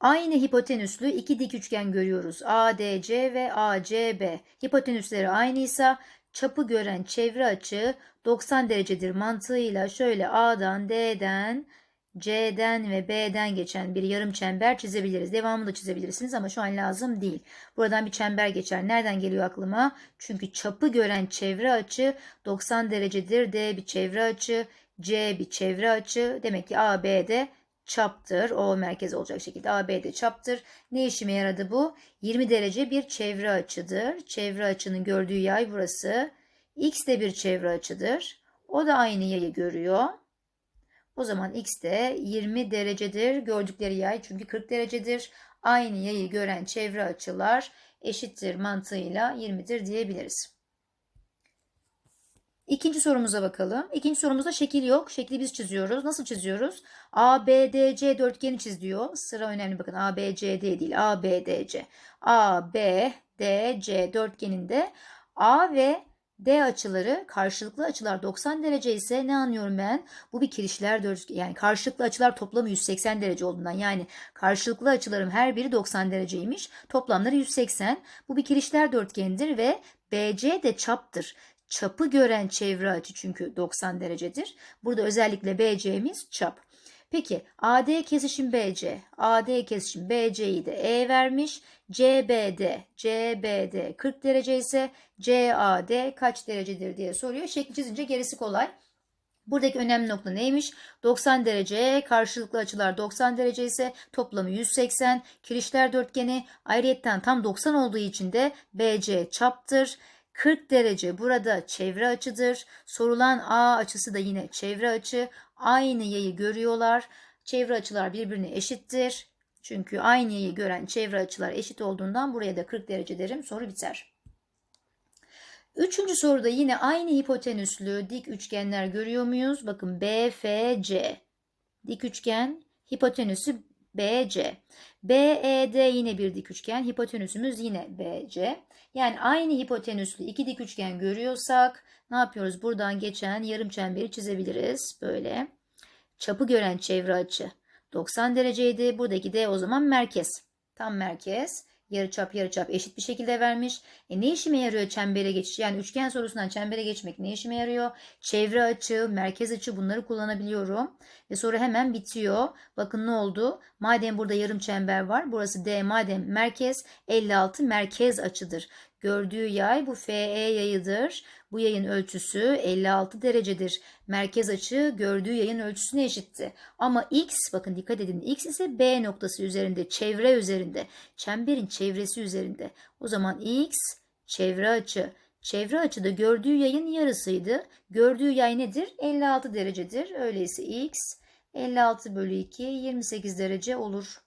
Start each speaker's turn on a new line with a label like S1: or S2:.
S1: Aynı hipotenüslü iki dik üçgen görüyoruz. ADC ve ACB. Hipotenüsleri aynıysa çapı gören çevre açı 90 derecedir mantığıyla şöyle A'dan D'den C'den ve B'den geçen bir yarım çember çizebiliriz. Devamını da çizebilirsiniz ama şu an lazım değil. Buradan bir çember geçer. Nereden geliyor aklıma? Çünkü çapı gören çevre açı 90 derecedir. D bir çevre açı, C bir çevre açı. Demek ki AB'de çaptır. O merkez olacak şekilde AB'de çaptır. Ne işime yaradı bu? 20 derece bir çevre açıdır. Çevre açının gördüğü yay burası. X de bir çevre açıdır. O da aynı yayı görüyor. O zaman x de 20 derecedir. Gördükleri yay çünkü 40 derecedir. Aynı yayı gören çevre açılar eşittir mantığıyla 20'dir diyebiliriz. İkinci sorumuza bakalım. İkinci sorumuzda şekil yok. Şekli biz çiziyoruz. Nasıl çiziyoruz? ABDC dörtgeni çiz diyor. Sıra önemli bakın. ABCD değil. ABDC. ABDC dörtgeninde A ve D açıları karşılıklı açılar 90 derece ise ne anlıyorum ben? Bu bir kirişler dörtgen yani karşılıklı açılar toplamı 180 derece olduğundan yani karşılıklı açılarım her biri 90 dereceymiş. Toplamları 180. Bu bir kirişler dörtgenidir ve BC de çaptır. Çapı gören çevre açı çünkü 90 derecedir. Burada özellikle BC'miz çap. Peki AD kesişim BC, AD kesişim BC'yi de E vermiş. CBD, CBD 40 derece ise CAD kaç derecedir diye soruyor. Şekli çizince gerisi kolay. Buradaki önemli nokta neymiş? 90 derece, karşılıklı açılar 90 derece ise toplamı 180. Kirişler dörtgeni ayrıyetten tam 90 olduğu için de BC çaptır. 40 derece burada çevre açıdır. Sorulan A açısı da yine çevre açı. Aynı yayı görüyorlar. Çevre açılar birbirine eşittir. Çünkü aynı yayı gören çevre açılar eşit olduğundan buraya da 40 derece derim. Soru biter. Üçüncü soruda yine aynı hipotenüslü dik üçgenler görüyor muyuz? Bakın BFC. Dik üçgen hipotenüsü BC. BED yine bir dik üçgen. Hipotenüsümüz yine BC. Yani aynı hipotenüslü iki dik üçgen görüyorsak ne yapıyoruz? Buradan geçen yarım çemberi çizebiliriz. Böyle. Çapı gören çevre açı 90 dereceydi. Buradaki de o zaman merkez. Tam merkez. Yarıçap yarıçap eşit bir şekilde vermiş. E ne işime yarıyor çembere geçiş? Yani üçgen sorusundan çembere geçmek ne işime yarıyor? Çevre açı, merkez açı bunları kullanabiliyorum. Ve soru hemen bitiyor. Bakın ne oldu? Madem burada yarım çember var. Burası D madem merkez 56 merkez açıdır. Gördüğü yay bu FE yayıdır. Bu yayın ölçüsü 56 derecedir. Merkez açı gördüğü yayın ölçüsüne eşitti. Ama x bakın dikkat edin x ise B noktası üzerinde çevre üzerinde. Çemberin çevresi üzerinde. O zaman x çevre açı. Çevre açıda gördüğü yayın yarısıydı. Gördüğü yay nedir? 56 derecedir. Öyleyse x 56 bölü 2 28 derece olur.